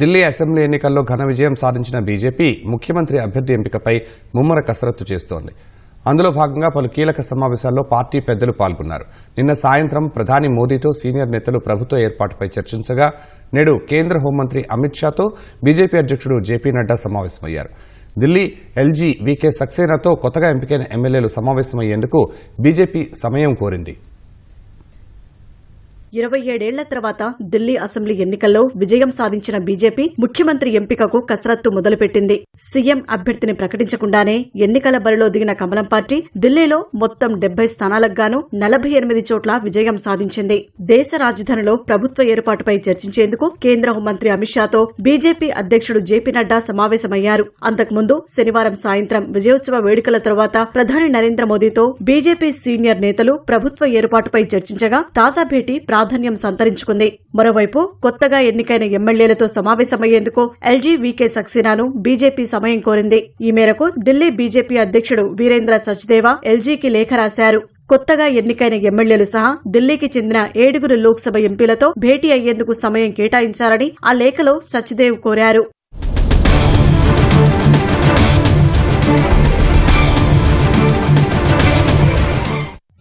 Delhi assembly ఎన్నికల్లో ఘన విజయం సాధించిన బీజేపీ ముఖ్యమంత్రి అభ్యర్థి ఎంపికపై ముమ్మర కసరత్తు చేస్తోంది. అందులో భాగంగా పలు కీలక సమావేశాల్లో పార్టీ పెద్దలు పాల్గొన్నారు. నిన్న సాయంత్రం ప్రధాని మోదీతో సీనియర్ నేతలు ప్రభుత్వ ఏర్పాటుపై చర్చించగా నేడు కేంద్ర హోంమంత్రి అమిత్ షాతో బీజేపీ అధ్యక్షుడు జేపీ నడ్డా సమావేశమయ్యారు. ఢిల్లీ ఎల్జీ వీకే సక్సేనాతో కొత్తగా ఎంపికైన ఎమ్మెల్యేలు సమావేశమయ్యేందుకు బీజేపీ సమయం కోరింది. ఇరవై ఏడేళ్ళ తర్వాత ఢిల్లీ అసెంబ్లీ ఎన్నికల్లో విజయం సాధించిన బీజేపీ ముఖ్యమంత్రి ఎంపికకు కసరత్తు మొదలుపెట్టింది. సీఎం అభ్యర్థిని ప్రకటించకుండానే ఎన్నికల బరిలో దిగిన కమలం పార్టీ ఢిల్లీలో మొత్తం డెబ్బై స్థానాలకు గాను నలభై ఎనిమిది చోట్ల విజయం సాధించింది. దేశ రాజధానిలో ప్రభుత్వ ఏర్పాటుపై చర్చించేందుకు కేంద్ర హోంమంత్రి అమిత్ షాతో బీజేపీ అధ్యక్షుడు జేపీ నడ్డా సమావేశమయ్యారు. అంతకుముందు శనివారం సాయంత్రం విజయోత్సవ వేడుకల తర్వాత ప్రధాని నరేంద్ర మోదీతో బీజేపీ సీనియర్ నేతలు ప్రభుత్వ ఏర్పాటుపై చర్చించగా తాజా భేటీ ప్రాధాన్యం సంతరించుకుంది. మరోవైపు కొత్తగా ఎన్నికైన ఎమ్మెల్యేలతో సమావేశమయ్యేందుకు ఎల్జీ వీకే సక్సేనాను బీజేపీ సమయం కోరింది. ఈ మేరకు ఢిల్లీ బీజేపీ అధ్యక్షుడు వీరేంద్ర సచ్దేవా ఎల్జీకి లేఖ రాశారు. కొత్తగా ఎన్నికైన ఎమ్మెల్యేలు సహా ఢిల్లీకి చెందిన ఏడుగురు లోక్సభ ఎంపీలతో భేటీ అయ్యేందుకు సమయం కేటాయించాలని ఆ లేఖలో సచ్దేవ్ కోరారు.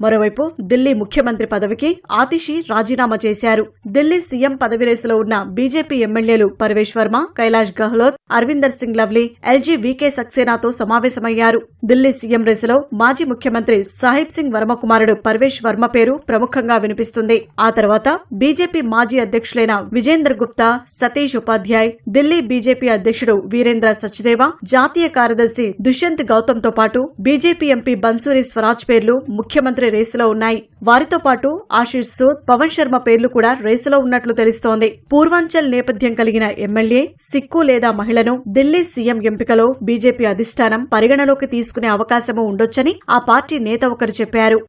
మరోవైపు ఢిల్లీ ముఖ్యమంత్రి పదవికి ఆతిషి రాజీనామా చేశారు. ఢిల్లీ సీఎం పదవి రేసులో ఉన్న బీజేపీ ఎమ్మెల్యేలు పరవేష్ వర్మ కైలాష్ గెహ్లోత్ అరవిందర్ సింగ్ లవ్లీ ఎల్జీ వీకే సక్సేనాతో సమావేశమయ్యారు. ఢిల్లీ సీఎం రేసులో మాజీ ముఖ్యమంత్రి సాహిబ్ సింగ్ వర్మ కుమారుడు పరవేష్ వర్మ పేరు ప్రముఖంగా వినిపిస్తుంది. ఆ తర్వాత బీజేపీ మాజీ అధ్యక్షులైన విజేందర్ గుప్తా సతీష్ ఉపాధ్యాయ్ ఢిల్లీ బీజేపీ అధ్యక్షుడు వీరేంద్ర సచ్దేవా జాతీయ కార్యదర్శి దుష్యంత్ గౌతమ్తో పాటు బీజేపీ ఎంపీ బన్సూరి స్వరాజ్ పేర్లు ముఖ్యమంత్రి రేసులో ఉన్నాయి. వారితో పాటు ఆశీష్ సూద్ పవన్ శర్మ పేర్లు కూడా రేసులో ఉన్నట్లు తెలుస్తోంది. పూర్వాంచల్ నేపథ్యం కలిగిన ఎమ్మెల్యే సిక్కు లేదా మహిళను ఢిల్లీ సీఎం ఎంపికలో బీజేపీ అధిష్టానం పరిగణలోకి తీసుకునే అవకాశము ఉండొచ్చని ఆ పార్టీ నేత ఒకరు చెప్పారు.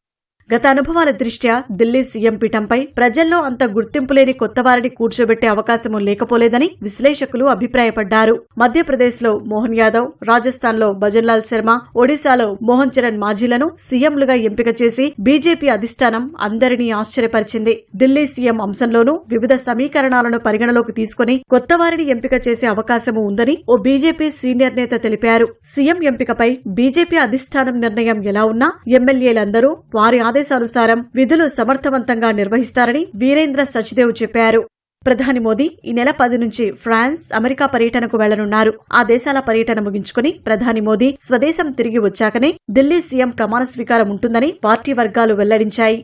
గత అనుభవాల దృష్ట్యా ఢిల్లీ సీఎం పీఠంపై ప్రజల్లో అంత గుర్తింపు లేని కొత్త వారిని కూర్చోబెట్టే అవకాశము లేకపోలేదని విశ్లేషకులు అభిప్రాయపడ్డారు. మధ్యప్రదేశ్లో మోహన్ యాదవ్ రాజస్థాన్లో భజన్లాల్ శర్మ ఒడిశాలో మోహన్ చరణ్ మాజీలను సీఎంలుగా ఎంపిక చేసి బీజేపీ అధిష్టానం అందరినీ ఆశ్చర్యపరిచింది. ఢిల్లీ సీఎం అంశంలోనూ వివిధ సమీకరణాలను పరిగణలోకి తీసుకుని కొత్త వారిని ఎంపిక చేసే అవకాశము ఉందని ఓ బీజేపీ సీనియర్ నేత తెలిపారు. సీఎం ఎంపికపై బీజేపీ అధిష్టానం నిర్ణయం ఎలా ఉన్నా ఎమ్మెల్యేలందరూ వారి ఆదేశానుసారం విధులు సమర్థవంతంగా నిర్వహిస్తారని వీరేంద్ర సచ్దేవ్ చెప్పారు. ప్రధాని మోదీ ఈ నెల పది నుంచి ఫ్రాన్స్ అమెరికా పర్యటనకు వెళ్ళనున్నారు. ఆ దేశాల పర్యటన ముగించుకుని ప్రధాని మోదీ స్వదేశం తిరిగి వచ్చాకనే ఢిల్లీ సీఎం ప్రమాణ స్వీకారం ఉంటుందని పార్టీ వర్గాలు వెల్లడించాయి.